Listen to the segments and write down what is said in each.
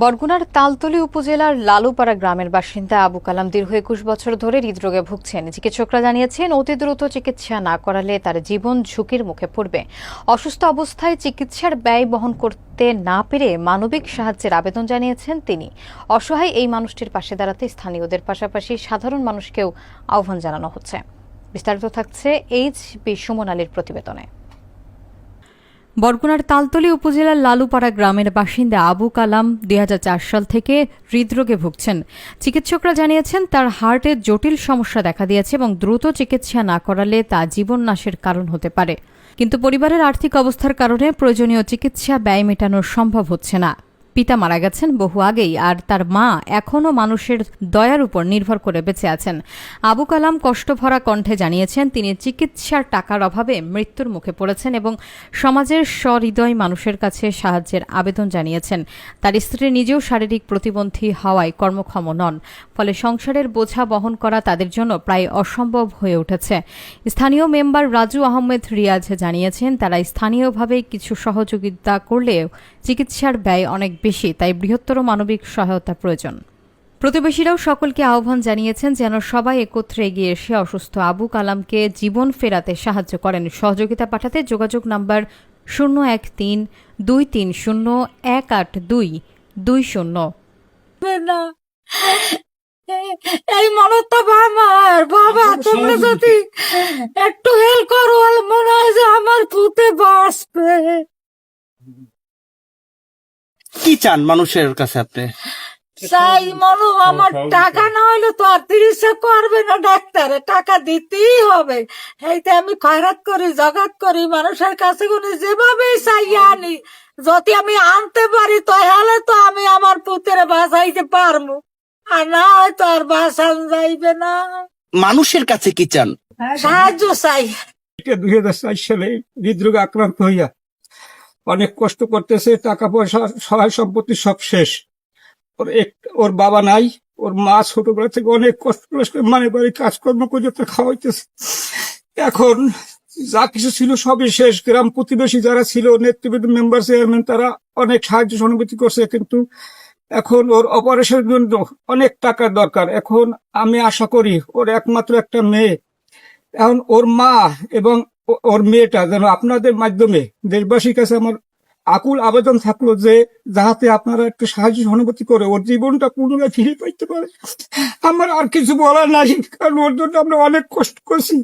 বরগুনার তালতলী উপজেলার লালুপাড়া গ্রামের বাসিন্দা আবু কালাম দীর্ঘ একুশ বছর ধরে হৃদরোগে ভুগছেন। চিকিৎসকরা জানিয়েছেন, অতি দ্রুত চিকিৎসা না করালে তার জীবন ঝুঁকির মুখে পড়বে। অসুস্থ অবস্থায় চিকিৎসার ব্যয় বহন করতে না পেরে মানবিক সাহায্যের আবেদন জানিয়েছেন তিনি। অসহায় এই মানুষটির পাশে দাঁড়াতে স্থানীয়দের পাশাপাশি সাধারণ মানুষকেও আহ্বান জানানো হচ্ছে। বিস্তারিত থাকছে এইচ বি সুমন আলীর প্রতিবেদনে। বরগুনার তালতলি উপজেলার লালুপাড়া গ্রামের বাসিন্দা আবু কালাম দুই হাজার চার সাল থেকে হৃদরোগে ভুগছেন। চিকিৎসকরা জানিয়েছেন, তার হার্টের জটিল সমস্যা দেখা দিয়েছে এবং দ্রুত চিকিৎসা না করালে তা জীবন নাশের কারণ হতে পারে। কিন্তু পরিবারের আর্থিক অবস্থার কারণে প্রয়োজনীয় চিকিৎসা ব্যয় মেটানো সম্ভব হচ্ছে না। পিতা মারা গেছেন বহু আগেই আর তার মা এখনও মানুষের দয়ার উপর নির্ভর করে বেঁচে আছেন। আবু কালাম কষ্টভরা কণ্ঠে জানিয়েছেন, তিনি চিকিৎসার টাকার অভাবে মৃত্যুর মুখে পড়েছেন এবং সমাজের সহৃদয় মানুষের কাছে সাহায্যের আবেদন জানিয়েছেন। তার স্ত্রী নিজেও শারীরিক প্রতিবন্ধী হওয়ায় কর্মক্ষম নন, ফলে সংসারের বোঝা বহন করা তাদের জন্য প্রায় অসম্ভব হয়ে উঠেছে। স্থানীয় মেম্বার রাজু আহমেদ রিয়াজ জানিয়েছেন, তারা স্থানীয়ভাবে কিছু সহযোগিতা করলেও চিকিৎসার ব্যয় অনেক বেশি, তাই বৃহত্তর মানবিক সহায়তা প্রয়োজন। প্রতিবেশীরাও সকলকে আহ্বান জানিয়েছেন যেন সবাই একত্রে এগিয়ে এসে অসুস্থ আবু কালামকে জীবন ফেরাতে সাহায্য করেন। সহযোগিতা পাঠাতে যোগাযোগ নাম্বার শূন্য এক তিন, দুই তিন শূন্য, এক আট দুই দুই শূন্য। এই মনটা আমার বাবা, তোমরা যদি চান মানুষের কাছে আপনি? চাই মনো আমার টাকা না হইলে তো আর চিকিৎসা করবে না ডাক্তারে টাকা দিতেই হবে। এইতে আমি খয়রাত করি জগাত করি মানুষের কাছে কোনো যেভাবেই আনি। যদি আমি আনতে পারি তাহলে তো আমি আমার পুতের বাঁচাইতে পারব। আর না হয়তো আর বাঁচান যাইবে না। মানুষের কাছে কি চান? সাহায্য চাই। দুই হাজার চার সালে হৃদরোগে আক্রান্ত হইয়া অনেক কষ্ট করতেছে, টাকা পয়সা, সহায় সম্পত্তি সব শেষ। ওর এক, ওর বাবা নাই, ওর মা ছোটবেলা থেকে অনেক কষ্ট করে মানে বাড়ি কাজকর্ম করে তো খাওয়াইতেছে। এখন যা কিছু ছিল সবই শেষ। গ্রাম প্রতিবেশী যারা ছিল, নেতৃবৃন্দ মেম্বার চেয়ারম্যান তারা অনেক সাহায্য সহানুভূতি করছে, কিন্তু এখন ওর অপারেশনের জন্য অনেক টাকার দরকার। এখন আমি আশা করি ওর একমাত্র একটা মেয়ে। এখন ওর মা এবং ওর মেয়েটা যেন আপনাদের মাধ্যমে দেশবাসীর কাছে আমার আকুল আবেদন থাকল যে যাহাতে আপনারা একটু সাহায্য সহানুভূতি করে ওর জীবনটা পুনরায় ফিরে পাইতে পারে। আমার আর কিছু বলার নাই কারণ ওর জন্য আমরা অনেক কষ্ট করছি।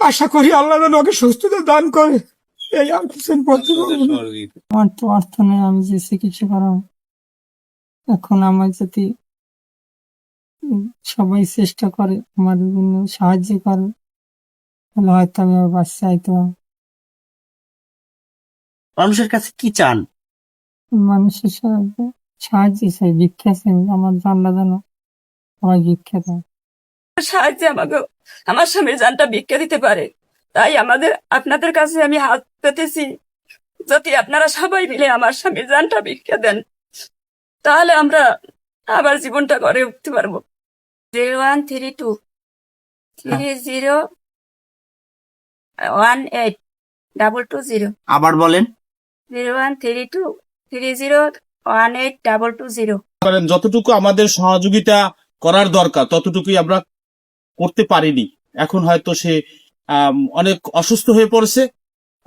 আশা করি আল্লাহ যেন ওকে সুস্থতা দান করে। এই আর কিছু বলতে আমার তো অর্থ নেই আমি যে চিকিৎসা করাবো এখন আমার যদি সবাই চেষ্টা করে আমার জন্য সাহায্য করে তাহলে হয়তো আমি আমার বাচ্চা আইতে মানুষের কাছে কি চান? মানুষের সাহায্য? সাহায্য চাই ভিক্ষা চাই আমার জানলা জানো সবাই ভিক্ষা দেয় সাহায্যে আমাকে আমার স্বামীর জানটা ভিক্ষা দিতে পারে। তাই আমাদের আপনাদের কাছে আমি হাত পেতেছি। যদি আপনারা সবাই মিলে আমার স্বামীর জানটা ভিক্ষা দেন তাহলে আমরা আবার জীবনটা গড়ে উঠতে পারব। Zero one three two three zero one eight double two zero আবার বলেন। Zero one three two three zero one eight double two zero করেন যতটুকু আমাদের সহযোগিতা করার দরকার ততটুকুই আমরা করতে পারিনি। এখন হয়তো সে অনেক অসুস্থ হয়ে পড়েছে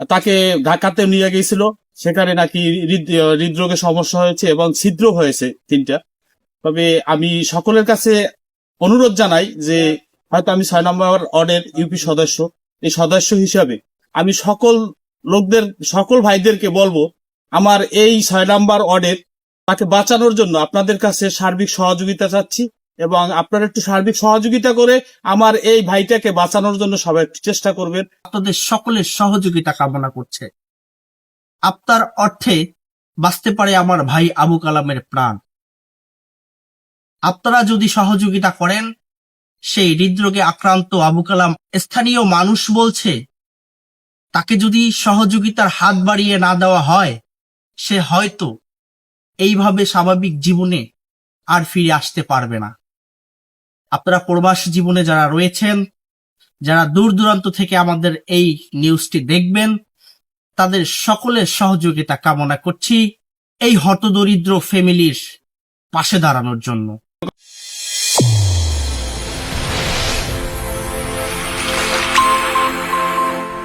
তাকে ঢাকাতে নিয়ে গিয়েছিল সেখানে নাকি হৃদ- হৃদরোগের সমস্যা হয়েছে এবং ছিদ্র হয়েছে তিনটা। তবে আমি সকলের কাছে অনুরোধ জানাই যে হয়তো আমি ছয় নম্বর অর্ডের ইউপি সদস্য এই সদস্য হিসাবে আমি সকল লোকদের, সকল ভাইদেরকে বলব, আমার এই ছয় নম্বর অর্ডের তাকে বাঁচানোর জন্য আপনাদের কাছে সার্বিক সহযোগিতা চাচ্ছি এবং আপনারা একটু সার্বিক সহযোগিতা করে আমার এই ভাইটাকে বাঁচানোর জন্য সবাই একটু চেষ্টা করবেন। আপনাদের সকলের সহযোগিতা কামনা করছে। আপনার অর্থে বাঁচতে পারে আমার ভাই আবু কালামের প্রাণ। আপনারা যদি সহযোগিতা করেন সেই হৃদরোগে আক্রান্ত আবু কালাম স্থানীয় মানুষ বলছে, তাকে যদি সহযোগিতার হাত বাড়িয়ে না দেওয়া হয়, সে হয়তো এইভাবে স্বাভাবিক জীবনে আর ফিরে আসতে পারবে না। আপনারা প্রবাস জীবনে যারা রয়েছেন, যারা দূর দূরান্ত থেকে আমাদের এই নিউজটি দেখবেন, তাদের সকলের সহযোগিতা কামনা করছি এই হতদরিদ্র ফ্যামিলির পাশে দাঁড়ানোর জন্য।